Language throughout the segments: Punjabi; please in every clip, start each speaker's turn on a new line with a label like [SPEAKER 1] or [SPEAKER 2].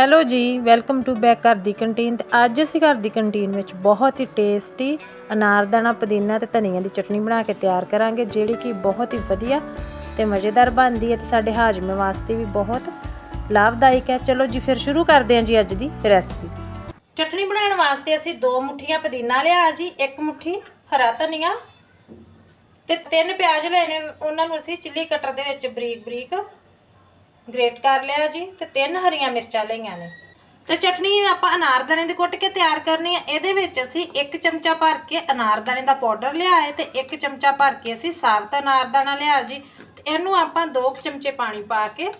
[SPEAKER 1] ਹੈਲੋ ਜੀ, ਵੈਲਕਮ ਟੂ ਬੈਕ ਘਰ ਦੀ ਕੰਟੀਨ ਤੇ ਅੱਜ ਅਸੀਂ ਘਰ ਦੀ ਕੰਟੀਨ ਵਿੱਚ ਬਹੁਤ ਹੀ ਟੇਸਟੀ ਅਨਾਰਦਾਨਾ ਪੁਦੀਨਾ ਤੇ ਧਨੀਆ ਦੀ ਚਟਨੀ ਬਣਾ ਕੇ ਤਿਆਰ ਕਰਾਂਗੇ, ਜਿਹੜੀ ਕਿ ਬਹੁਤ ਹੀ ਵਧੀਆ ਤੇ ਮਜ਼ੇਦਾਰ ਬਣਦੀ ਹੈ ਤੇ ਸਾਡੇ ਹਾਜ਼ਮੇ ਵਾਸਤੇ ਵੀ ਬਹੁਤ ਲਾਭਦਾਇਕ ਹੈ। ਚਲੋ ਜੀ, ਫਿਰ ਸ਼ੁਰੂ ਕਰਦੇ ਹਾਂ ਜੀ ਅੱਜ ਦੀ ਰੈਸਪੀ। ਚਟਨੀ ਬਣਾਉਣ ਵਾਸਤੇ ਅਸੀਂ ਦੋ ਮੁੱਠੀਆਂ ਪੁਦੀਨਾ ਲਿਆ ਜੀ, ਇੱਕ ਮੁੱਠੀ ਹਰਾ ਧਨੀਆ ਤੇ ਤਿੰਨ ਪਿਆਜ਼ ਲੈਣੇ, ਉਹਨਾਂ ਨੂੰ ਅਸੀਂ ਚਿੱਲੀ ਕਟਰ ਦੇ ਵਿੱਚ ਬਰੀਕ ਬਰੀਕ ਗ੍ਰੇਟ ਕਰ ਲਿਆ ਜੀ ਤੇ ਤਿੰਨ ਹਰੀਆਂ ਮਿਰਚਾਂ ਲਈਆਂ ਨੇ। ਤੇ ਚਟਨੀ ਆਪਾਂ ਅਨਾਰਦਾਨੇ ਦੀ ਕੁੱਟ ਕੇ ਤਿਆਰ ਕਰਨੀ ਹੈ। ਇਹਦੇ ਵਿੱਚ ਅਸੀਂ 1 ਚਮਚਾ ਭਰ ਕੇ ਅਨਾਰਦਾਨੇ ਦਾ ਪਾਊਡਰ ਲਿਆ ਹੈ ਤੇ 1 ਚਮਚਾ ਭਰ ਕੇ ਅਸੀਂ ਸਾਬਤ ਅਨਾਰਦਾਨਾ ਲਿਆ ਜੀ। ਤੇ ਇਹਨੂੰ ਆਪਾਂ 2 ਚਮਚੇ ਪਾਣੀ ਪਾ ਕੇ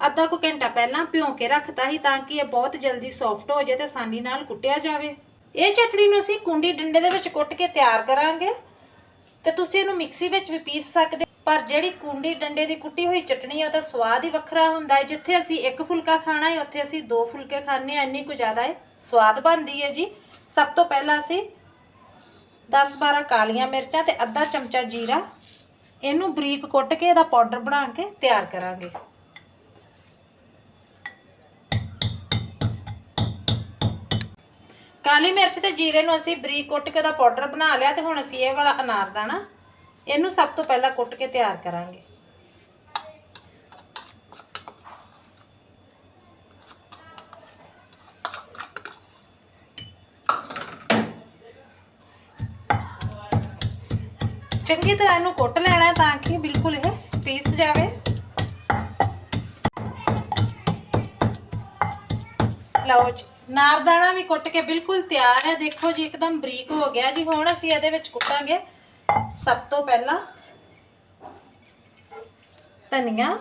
[SPEAKER 1] ਅੱਧਾ ਕੁ ਘੰਟਾ ਪਹਿਲਾਂ ਭਿਉਂ ਕੇ ਰੱਖਤਾ ਸੀ ਤਾਂ ਕਿ ਇਹ ਬਹੁਤ ਜਲਦੀ ਸੌਫਟ ਹੋ ਜਾਏ ਤੇ ਆਸਾਨੀ ਨਾਲ ਕੁੱਟਿਆ ਜਾਵੇ। ਇਹ ਚਟਣੀ ਨੂੰ ਅਸੀਂ ਕੁੰਡੀ ਡੰਡੇ ਦੇ ਵਿੱਚ ਕੁੱਟ ਕੇ ਤਿਆਰ ਕਰਾਂਗੇ। ਤੇ ਤੁਸੀਂ ਇਹਨੂੰ ਮਿਕਸੀ ਵਿੱਚ ਵੀ ਪੀਸ ਸਕਦੇ ਪਰ ਜਿਹੜੀ ਕੁੰਡੀ ਡੰਡੇ ਦੀ ਕੁੱਟੀ ਹੋਈ ਚਟਣੀ ਹੈ ਉਹਦਾ ਸਵਾਦ ਹੀ ਵੱਖਰਾ ਹੁੰਦਾ ਹੈ। ਜਿੱਥੇ ਅਸੀਂ ਇੱਕ ਫੁਲਕਾ ਖਾਣਾ ਹੈ, ਉੱਥੇ ਅਸੀਂ ਦੋ ਫੁਲਕੇ ਖਾਣੇ ਆ ਇੰਨੀ ਕੁ ਜ਼ਿਆਦਾ ਹੈ ਸਵਾਦ ਬਣਦੀ ਹੈ ਜੀ। ਸਭ ਤੋਂ ਪਹਿਲਾਂ ਅਸੀਂ 10-12 ਕਾਲੀਆਂ ਮਿਰਚਾਂ ਤੇ ਅੱਧਾ ਚਮਚਾ ਜੀਰਾ, ਇਹਨੂੰ ਬਰੀਕ ਕੁੱਟ ਕੇ ਇਹਦਾ ਪਾਊਡਰ ਬਣਾ ਕੇ ਤਿਆਰ ਕਰਾਂਗੇ। ਕਾਲੀ ਮਿਰਚ ਤੇ ਜੀਰੇ ਨੂੰ ਅਸੀਂ ਬਰੀਕ ਕੁੱਟ ਕੇ ਉਹਦਾ ਪਾਊਡਰ ਬਣਾ ਲਿਆ ਤੇ ਹੁਣ ਅਸੀਂ ਇਹ ਵਾਲਾ ਅਨਾਰਦਾਨਾ ਇਹਨੂੰ ਸਭ ਤੋਂ ਪਹਿਲਾਂ ਕੁੱਟ ਕੇ ਤਿਆਰ ਕਰਾਂਗੇ। ਚੰਗੀ ਤਰ੍ਹਾਂ ਇਹਨੂੰ ਕੁੱਟ ਲੈਣਾ ਤਾਂ ਕਿ ਬਿਲਕੁਲ ਇਹ ਪੀਸ ਜਾਵੇ। ਲਓ ਜੀ, ਨਾਰਦਾਣਾ ਵੀ ਕੁੱਟ ਕੇ ਬਿਲਕੁਲ ਤਿਆਰ ਹੈ। ਦੇਖੋ ਜੀ, ਇੱਕਦਮ ਬਰੀਕ ਹੋ ਗਿਆ ਜੀ। ਹੁਣ ਅਸੀਂ ਇਹਦੇ ਵਿੱਚ ਕੁੱਟਾਂਗੇ। ਸਭ ਤੋਂ ਪਹਿਲਾਂ ਧਨੀਆ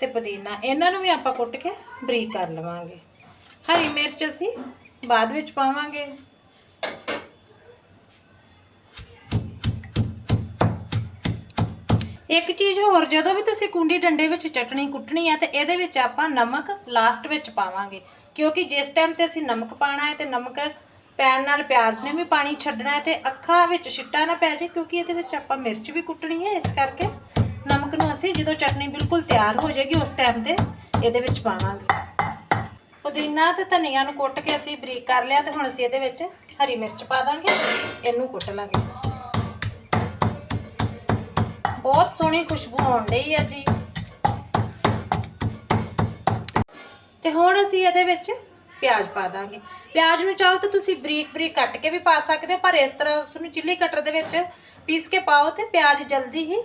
[SPEAKER 1] ਤੇ ਪੁਦੀਨਾ। ਇਹਨਾਂ ਨੂੰ ਵੀ ਆਪਾਂ ਕੁੱਟ ਕੇ ਬਰੀਕ ਕਰ ਲਵਾਂਗੇ। ਹਰੀ ਮਿਰਚ ਅਸੀਂ ਬਾਅਦ ਵਿੱਚ ਪਾਵਾਂਗੇ। ਇੱਕ ਚੀਜ਼ ਹੋਰ, ਜਦੋਂ ਵੀ ਤੁਸੀਂ ਕੁੰਡੀ ਡੰਡੇ ਵਿੱਚ ਚਟਣੀ ਕੁੱਟਣੀ ਹੈ ਤੇ ਇਹਦੇ ਵਿੱਚ ਆਪਾਂ ਨਮਕ ਲਾਸਟ ਵਿੱਚ ਪਾਵਾਂਗੇ। ਕਿਉਂਕਿ ਜਿਸ ਟਾਈਮ ਤੇ ਅਸੀਂ ਨਮਕ ਪਾਣਾ ਹੈ ਤੇ ਨਮਕ ਪੈਣ ਨਾਲ ਪਿਆਜ਼ ਨੇ ਵੀ ਪਾਣੀ ਛੱਡਣਾ ਹੈ ਤੇ ਅੱਖਾਂ ਵਿੱਚ ਛਿੱਟਾ ਨਾ ਪੈ ਜਾਏ ਕਿਉਂਕਿ ਇਹਦੇ ਵਿੱਚ ਆਪਾਂ ਮਿਰਚ ਵੀ ਕੁੱਟਣੀ ਹੈ, ਇਸ ਕਰਕੇ ਨਮਕ ਨੂੰ ਅਸੀਂ ਜਦੋਂ ਚਟਨੀ ਬਿਲਕੁਲ ਤਿਆਰ ਹੋ ਜਾਏਗੀ ਉਸ ਟਾਈਮ ਤੇ ਇਹਦੇ ਵਿੱਚ ਪਾਵਾਂਗੇ। ਪੁਦੀਨਾ ਤੇ ਧਨੀਆ ਨੂੰ ਕੁੱਟ ਕੇ ਅਸੀਂ ਬਰੀਕ ਕਰ ਲਿਆ ਤੇ ਹੁਣ ਅਸੀਂ ਇਹਦੇ ਵਿੱਚ ਹਰੀ ਮਿਰਚ ਪਾ ਦਾਂਗੇ ਇਹਨੂੰ ਕੁੱਟ ਲਾਂਗੇ। ਬਹੁਤ ਸੋਹਣੀ ਖੁਸ਼ਬੂ ਆਉਣ ਡਈ ਆ ਜੀ। ਤੇ ਹੁਣ ਅਸੀਂ ਇਹਦੇ ਵਿੱਚ ਪਿਆਜ਼ ਪਾ ਦਾਂਗੇ। ਪਿਆਜ਼ ਨੂੰ ਚਾਹੋ ਤਾਂ ਤੁਸੀਂ ਬਰੀਕ ਬਰੀਕ ਕੱਟ ਕੇ ਵੀ ਪਾ ਸਕਦੇ ਹੋ, ਪਰ ਇਸ ਤਰ੍ਹਾਂ ਉਸ ਨੂੰ ਚਿੱਲੀ ਕਟਰ ਦੇ ਵਿੱਚ ਪੀਸ ਕੇ ਪਾਓ ਤੇ ਪਿਆਜ਼ ਜਲਦੀ ਹੀ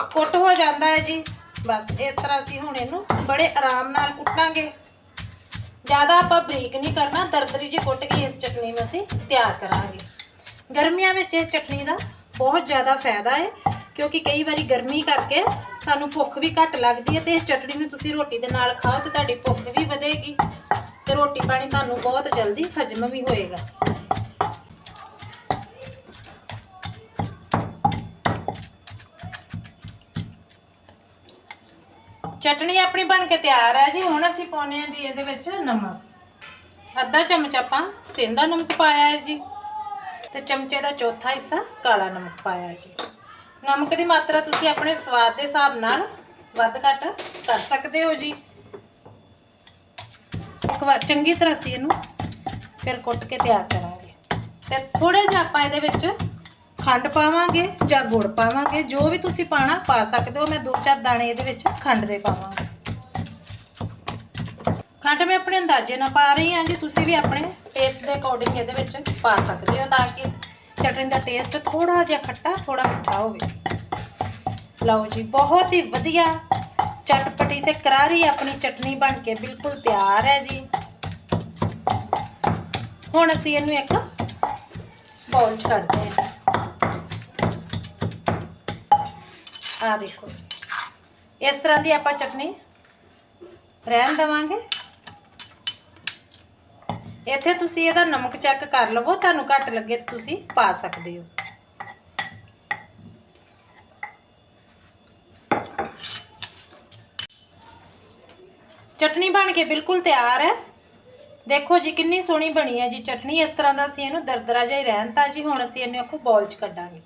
[SPEAKER 1] ਕੁੱਟ ਹੋ ਜਾਂਦਾ ਹੈ ਜੀ। ਬਸ ਇਸ ਤਰ੍ਹਾਂ ਅਸੀਂ ਹੁਣ ਇਹਨੂੰ ਬੜੇ ਆਰਾਮ ਨਾਲ ਕੁੱਟਾਂਗੇ। ਜ਼ਿਆਦਾ ਆਪਾਂ ਬਰੀਕ ਨਹੀਂ ਕਰਨਾ, ਦਰਦਰੀ ਜਿਹੀ ਕੁੱਟ ਕੇ ਇਸ ਚਟਨੀ ਨੂੰ ਅਸੀਂ ਤਿਆਰ ਕਰਾਂਗੇ। ਗਰਮੀਆਂ ਵਿੱਚ ਇਸ ਚਟਨੀ ਦਾ ਬਹੁਤ ਜ਼ਿਆਦਾ ਫਾਇਦਾ ਹੈ। ਕਿਉਂਕਿ ਕਈ ਵਾਰੀ ਗਰਮੀ ਕਰਕੇ ਸਾਨੂੰ ਭੁੱਖ ਵੀ ਘੱਟ ਲੱਗਦੀ ਹੈ ਤੇ ਇਸ ਚਟਣੀ ਨੂੰ ਤੁਸੀਂ ਰੋਟੀ ਦੇ ਨਾਲ ਖਾਓ ਤੇ ਤੁਹਾਡੀ ਭੁੱਖ ਵੀ ਵਧੇਗੀ ਤੇ ਰੋਟੀ ਪਾਣੀ ਤੁਹਾਨੂੰ ਬਹੁਤ ਜਲਦੀ ਹਜਮ ਵੀ ਹੋਏਗਾ। ਚਟਣੀ ਆਪਣੀ ਬਣ ਕੇ ਤਿਆਰ ਹੈ ਜੀ, ਹੁਣ ਅਸੀਂ ਪਾਉਣੇ ਆ ਦੀ ਇਹਦੇ ਵਿੱਚ ਨਮਕ। ਅੱਧਾ ਚਮਚ ਆਪਾਂ ਸੇਂਦਾ ਨਮਕ ਪਾਇਆ ਹੈ ਜੀ, ਤੇ ਚਮਚੇ ਦਾ ਚੌਥਾ ਹਿੱਸਾ ਕਾਲਾ ਨਮਕ ਪਾਇਆ ਹੈ ਜੀ। ਨਮਕ ਦੀ ਮਾਤਰਾ ਤੁਸੀਂ ਆਪਣੇ ਸਵਾਦ ਦੇ ਹਿਸਾਬ ਨਾਲ ਵੱਧ ਘੱਟ ਕਰ ਸਕਦੇ ਹੋ ਜੀ। ਇੱਕ ਵਾਰ ਚੰਗੀ ਤਰ੍ਹਾਂ ਅਸੀਂ ਇਹਨੂੰ ਫਿਰ ਕੁੱਟ ਕੇ ਤਿਆਰ ਕਰਾਂਗੇ। ਤੇ ਥੋੜਾ ਜਿਹਾ ਆਪਾਂ ਇਹਦੇ ਵਿੱਚ ਖੰਡ ਪਾਵਾਂਗੇ ਜਾਂ ਗੁੜ ਪਾਵਾਂਗੇ, ਜੋ ਵੀ ਤੁਸੀਂ ਪਾਣਾ ਪਾ ਸਕਦੇ ਹੋ। ਮੈਂ ਦੋ ਚਾਰ ਦਾਣੇ ਇਹਦੇ ਵਿੱਚ ਖੰਡ ਦੇ ਪਾਵਾਂਗੀ। ਖੰਡ ਮੈਂ ਆਪਣੇ ਅੰਦਾਜ਼ੇ ਨਾਲ ਪਾ ਰਹੀ ਹਾਂ ਜੀ ਤੁਸੀਂ ਵੀ ਆਪਣੇ ਟੇਸਟ ਦੇ ਅਕੋਰਡਿੰਗ ਇਹਦੇ ਵਿੱਚ ਪਾ ਸਕਦੇ ਹੋ ਤਾਂ ਕਿ ਚਟਨੀ ਦਾ ਟੇਸਟ ਥੋੜਾ ਜਿਹਾ ਖੱਟਾ ਥੋੜਾ ਮਿੱਠਾ ਹੋਵੇ। ਲਓ ਜੀ, ਬਹੁਤ ਹੀ ਵਧੀਆ ਚਟਪਟੀ ਤੇ ਕਰਾਰੀ ਆਪਣੀ ਚਟਨੀ ਬਣ ਕੇ ਬਿਲਕੁਲ ਤਿਆਰ ਹੈ ਜੀ। ਹੁਣ ਅਸੀਂ ਇਹਨੂੰ ਇੱਕ ਬਾਉਲ 'ਚ ਕੱਢਦੇ ਹਾਂ। ਆ ਦੇਖੋ ਜੀ। ਇਸ ਤਰ੍ਹਾਂ ਦੀ ਆਪਾਂ ਚਟਨੀ ਰਹਿਣ ਦਵਾਂਗੇ। ਇੱਥੇ ਤੁਸੀਂ ਇਹਦਾ ਨਮਕ ਚੈੱਕ ਕਰ ਲਵੋ, ਤੁਹਾਨੂੰ ਘੱਟ ਲੱਗੇ ਤਾਂ ਤੁਸੀਂ ਪਾ ਸਕਦੇ ਹੋ। ਚਟਨੀ ਬਣ ਕੇ ਬਿਲਕੁਲ ਤਿਆਰ ਹੈ। ਦੇਖੋ ਜੀ, ਕਿੰਨੀ ਸੋਹਣੀ ਬਣੀ ਹੈ ਜੀ ਚਟਨੀ। ਇਸ ਤਰ੍ਹਾਂ ਦਾ ਅਸੀਂ ਇਹਨੂੰ ਦਰਦਰਾ ਜਿਹਾ ਹੀ ਰਹਿਣ ਤਾ ਜੀ, ਹੁਣ ਅਸੀਂ ਇਹਨੂੰ ਇੱਕ ਬਾਉਲ 'ਚ ਕੱਢਾਂਗੇ।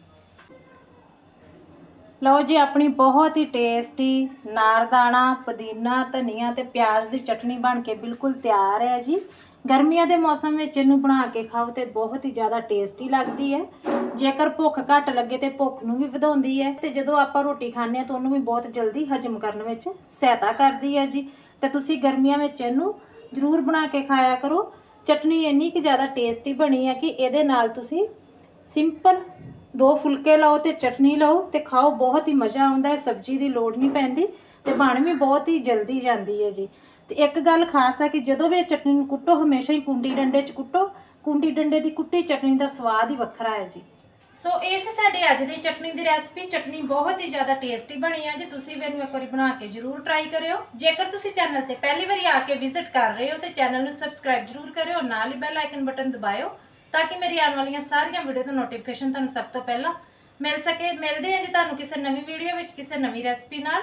[SPEAKER 1] ਲਓ ਜੀ, ਆਪਣੀ ਬਹੁਤ ਹੀ ਟੇਸਟੀ ਨਾਰਦਾਣਾ ਪੁਦੀਨਾ, ਧਨੀਆ ਤੇ ਪਿਆਜ਼ ਦੀ ਚਟਨੀ ਬਣ ਕੇ ਬਿਲਕੁਲ ਤਿਆਰ ਹੈ ਜੀ। ਗਰਮੀਆਂ ਦੇ ਮੌਸਮ ਵਿੱਚ ਇਹਨੂੰ ਬਣਾ ਕੇ ਖਾਓ ਤੇ ਬਹੁਤ ਹੀ ਜ਼ਿਆਦਾ ਟੇਸਟੀ ਲੱਗਦੀ ਹੈ। ਜੇਕਰ ਭੁੱਖ ਘੱਟ ਲੱਗੇ ਤੇ ਭੁੱਖ ਨੂੰ ਵੀ ਵਧਾਉਂਦੀ ਹੈ ਤੇ ਜਦੋਂ ਆਪਾਂ ਰੋਟੀ ਖਾਂਦੇ ਹਾਂ ਤਾਂ ਉਹਨੂੰ ਵੀ ਬਹੁਤ ਜਲਦੀ ਹਜਮ ਕਰਨ ਵਿੱਚ ਸਹਾਇਤਾ ਕਰਦੀ ਹੈ ਜੀ। ਤੇ ਤੁਸੀਂ ਗਰਮੀਆਂ ਵਿੱਚ ਇਹਨੂੰ ਜ਼ਰੂਰ ਬਣਾ ਕੇ ਖਾਇਆ ਕਰੋ। ਚਟਨੀ ਇੰਨੀ ਕਿ ਜ਼ਿਆਦਾ ਟੇਸਟੀ ਬਣੀ ਹੈ ਕਿ ਇਹਦੇ ਨਾਲ ਤੁਸੀਂ ਸਿੰਪਲ ਦੋ ਫੁਲਕੇ ਲਓ ਤੇ ਚਟਨੀ ਲਓ ਤੇ ਖਾਓ। ਬਹੁਤ ਹੀ ਮਜ਼ਾ ਆਉਂਦਾ ਹੈ, ਸਬਜ਼ੀ ਦੀ ਲੋੜ ਨਹੀਂ ਪੈਂਦੀ ਤੇ ਬਣ ਵੀ ਬਹੁਤ ਹੀ ਜਲਦੀ ਜਾਂਦੀ ਹੈ ਜੀ। ਤੇ ਇੱਕ ਗੱਲ ਖਾਸ ਹੈ ਕਿ ਜਦੋਂ ਵੀ ਇਹ ਚਟਨੀ ਨੂੰ ਕੁੱਟੋ, ਹਮੇਸ਼ਾ ਹੀ ਕੁੰਡੀ ਡੰਡੇ 'ਚ ਕੁੱਟੋ। ਕੁੰਡੀ ਡੰਡੇ ਦੀ ਕੁੱਟੀ ਚਟਨੀ ਦਾ ਸਵਾਦ ਹੀ ਵੱਖਰਾ ਹੈ ਜੀ। ਸੋ ਇਹ ਸੀ ਸਾਡੇ ਅੱਜ ਦੀ ਚਟਨੀ ਦੀ ਰੈਸਪੀ, ਚਟਨੀ ਬਹੁਤ ਹੀ ਜ਼ਿਆਦਾ ਟੇਸਟੀ ਬਣੀ ਹੈ ਜੀ। ਤੁਸੀਂ ਵੀ ਇਹਨੂੰ ਇੱਕ ਵਾਰੀ ਬਣਾ ਕੇ ਜਰੂਰ ਟਰਾਈ ਕਰਿਓ। ਜੇਕਰ ਤੁਸੀਂ ਚੈਨਲ ਤੇ ਪਹਿਲੀ ਵਾਰੀ ਆ ਕੇ ਵਿਜ਼ਿਟ ਕਰ ਰਹੇ ਹੋ, ਤੇ ਚੈਨਲ ਨੂੰ ਸਬਸਕ੍ਰਾਈਬ ਜਰੂਰ ਕਰਿਓ ਨਾਲ ਹੀ ਬੈਲ ਆਈਕਨ ਬਟਨ ਦਬਾਇਓ, ਤਾਂ ਕਿ ਮੇਰੀ ਆਉਣ ਵਾਲੀਆਂ ਸਾਰੀਆਂ ਵੀਡੀਓ ਦਾ ਨੋਟੀਫਿਕੇਸ਼ਨ ਤੁਹਾਨੂੰ ਸਭ ਤੋਂ ਪਹਿਲਾਂ ਮਿਲ ਸਕੇ। ਮਿਲਦੇ ਹਾਂ ਜੀ ਤੁਹਾਨੂੰ ਕਿਸੇ ਨਵੀਂ ਵੀਡੀਓ ਵਿੱਚ, ਕਿਸੇ ਨਵੀਂ ਰੈਸਪੀ ਨਾਲ।